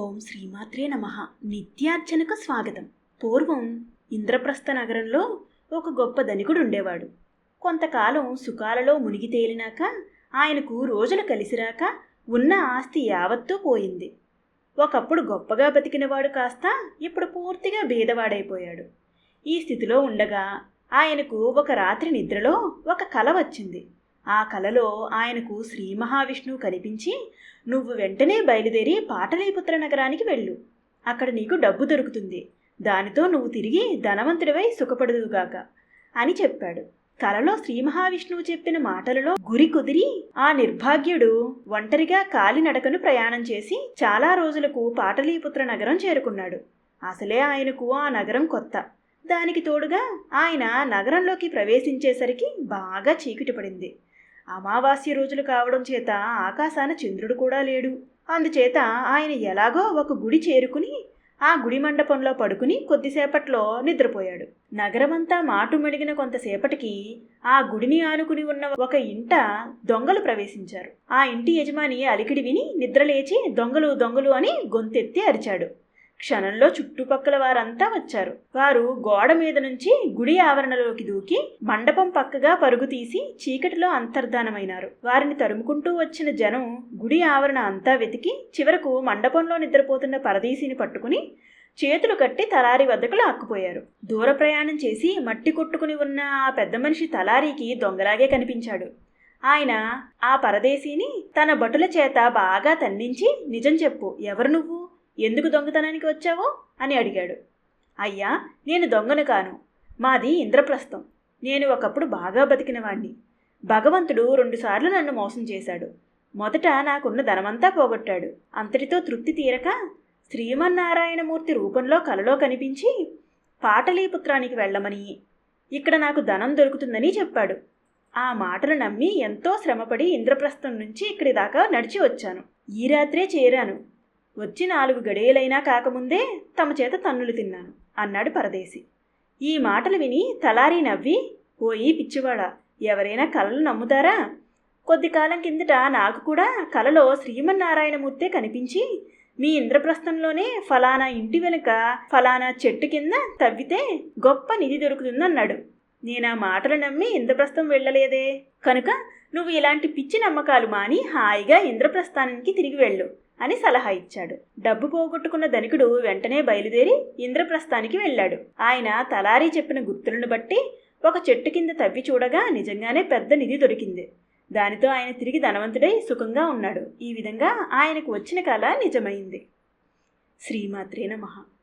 ఓం శ్రీమాత్రే నమ. నిత్యార్చనకు స్వాగతం. పూర్వం ఇంద్రప్రస్థ నగరంలో ఒక గొప్ప ధనికుడు ఉండేవాడు. కొంతకాలం సుఖాలలో మునిగి తేలినాక ఆయనకు రోజులు కలిసిరాక ఉన్న ఆస్తి యావత్తూ పోయింది. ఒకప్పుడు గొప్పగా బతికినవాడు కాస్త ఇప్పుడు పూర్తిగా బీదవాడైపోయాడు ఈ స్థితిలో ఉండగా ఆయనకు ఒక రాత్రి నిద్రలో ఒక కల వచ్చింది. ఆ కలలో ఆయనకు శ్రీ మహావిష్ణువు కనిపించి నువ్వు వెంటనే బయలుదేరి పాటలీపుత్ర నగరానికి వెళ్ళు. అక్కడ నీకు డబ్బు దొరుకుతుంది. దానితో నువ్వు తిరిగి ధనవంతుడివై సుఖపడుదువుగాక అని చెప్పాడు. కలలో శ్రీ మహావిష్ణువు చెప్పిన మాటలలో గురి కుదిరి ఆ నిర్భాగ్యుడు ఒంటరిగా కాలినడకను ప్రయాణం చేసి చాలా రోజులకు పాటలీపుత్ర నగరం చేరుకున్నాడు. అసలే ఆయనకు ఆ నగరం కొత్త. దానికి తోడుగా ఆయన నగరంలోకి ప్రవేశించేసరికి బాగా చీకటి పడింది. అమావాస్య రోజులు కావడం చేత ఆకాశాన చంద్రుడు కూడా లేడు. అందుచేత ఆయన ఎలాగో ఒక గుడి చేరుకుని ఆ గుడి మండపంలో పడుకుని కొద్దిసేపట్లో నిద్రపోయాడు. నగరమంతా మాటుమెడిగిన కొంతసేపటికి ఆ గుడిని ఆనుకుని ఉన్న ఒక ఇంట దొంగలు ప్రవేశించారు. ఆ ఇంటి యజమాని అలికిడి విని నిద్రలేచి దొంగలు దొంగలు అని గొంతెత్తి అరిచాడు. క్షణంలో చుట్టుపక్కల వారంతా వచ్చారు. వారు గోడ మీద నుంచి గుడి ఆవరణలోకి దూకి మండపం పక్కగా పరుగు తీసి చీకటిలో అంతర్ధానమైనారు. వారిని తరుముకుంటూ వచ్చిన జనం గుడి ఆవరణ అంతా వెతికి చివరకు మండపంలో నిద్రపోతున్న పరదీసిని పట్టుకుని చేతులు కట్టి తలారి వద్దకు లాక్కుపోయారు. దూర ప్రయాణం చేసి మట్టి కొట్టుకుని ఉన్న ఆ పెద్ద మనిషి తలారీకి దొంగలాగే కనిపించాడు. ఆయన ఆ పరదేశీని తన భటుల చేత బాగా తన్నించి నిజం చెప్పు ఎవరు నువ్వు? ఎందుకు దొంగతనానికి వచ్చావో అని అడిగాడు. అయ్యా నేను దొంగను కాను. మాది ఇంద్రప్రస్థం. నేను ఒకప్పుడు బాగా బతికినవాణ్ణి. భగవంతుడు రెండుసార్లు నన్ను మోసం చేశాడు. మొదట నాకున్న ధనమంతా పోగొట్టాడు. అంతటితో తృప్తి తీరక శ్రీమన్నారాయణమూర్తి రూపంలో కలలో కనిపించి పాటలీపుత్రానికి వెళ్ళమని ఇక్కడ నాకు ధనం దొరుకుతుందని చెప్పాడు. ఆ మాటలు నమ్మి ఎంతో శ్రమపడి ఇంద్రప్రస్థం నుంచి ఇక్కడి దాకా నడిచి వచ్చాను. ఈ రాత్రే చేరాను. వచ్చి నాలుగు గడియలైనా కాకముందే తమ చేత తన్నులు తిన్నాను అన్నాడు పరదేశి. ఈ మాటలు విని తలారి నవ్వి ఓయి పిచ్చివాడా ఎవరైనా కలలు నమ్ముతారా? కొద్ది కాలం కిందట నాకు కూడా కలలో శ్రీమన్నారాయణమూర్తే కనిపించి మీ ఇంద్రప్రస్థంలోనే ఫలానా ఇంటి వెనుక ఫలానా చెట్టు కింద తవ్వితే గొప్ప నిధి దొరుకుతుందన్నాడు. నేను ఆ మాటలు నమ్మి ఇంద్రప్రస్థం వెళ్ళలేదే. కనుక నువ్వు ఇలాంటి పిచ్చి నమ్మకాలు మాని హాయిగా ఇంద్రప్రస్థానానికి తిరిగి వెళ్ళు. అని సలహా ఇచ్చాడు. డబ్బు పోగొట్టుకున్న ధనికుడు వెంటనే బయలుదేరి ఇంద్రప్రస్థానికి వెళ్ళాడు. ఆయన తలారీ చెప్పిన గుర్తులను బట్టి ఒక చెట్టు కింద తవ్వి చూడగా నిజంగానే పెద్ద నిధి దొరికింది. దానితో ఆయన తిరిగి ధనవంతుడై సుఖంగా ఉన్నాడు. ఈ విధంగా ఆయనకు వచ్చిన కళ నిజమైంది. శ్రీమాత్రే నమః.